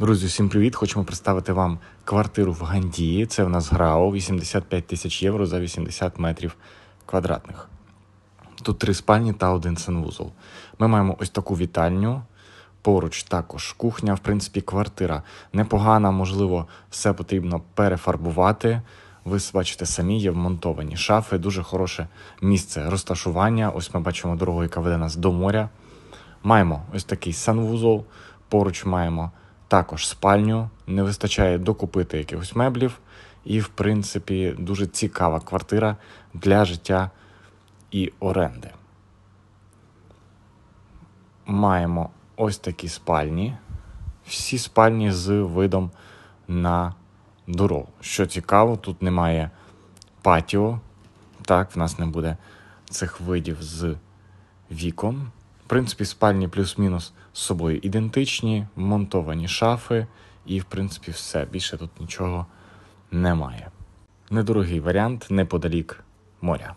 Друзі, всім привіт! Хочемо представити вам квартиру в Гандії. Це в нас ГРАО 85 тисяч євро за 80 метрів квадратних. Тут три спальні та один санвузол. Ми маємо ось таку вітальню. Поруч також кухня, в принципі, квартира непогана, можливо, все потрібно перефарбувати. Ви бачите самі, є вмонтовані шафи, дуже хороше місце розташування. Ось ми бачимо дорогу, яка веде нас до моря. Маємо ось такий санвузол, поруч маємо також спальню, не вистачає докупити якихось меблів, і, в принципі, дуже цікава квартира для життя і оренди. Маємо ось такі спальні. Всі спальні з видом на дорогу. Що цікаво, тут немає патіо. Так, в нас не буде цих видів з вікон. В принципі, спальні плюс-мінус з собою ідентичні, монтовані шафи, і, в принципі, все. Більше тут нічого немає. Недорогий варіант неподалік моря.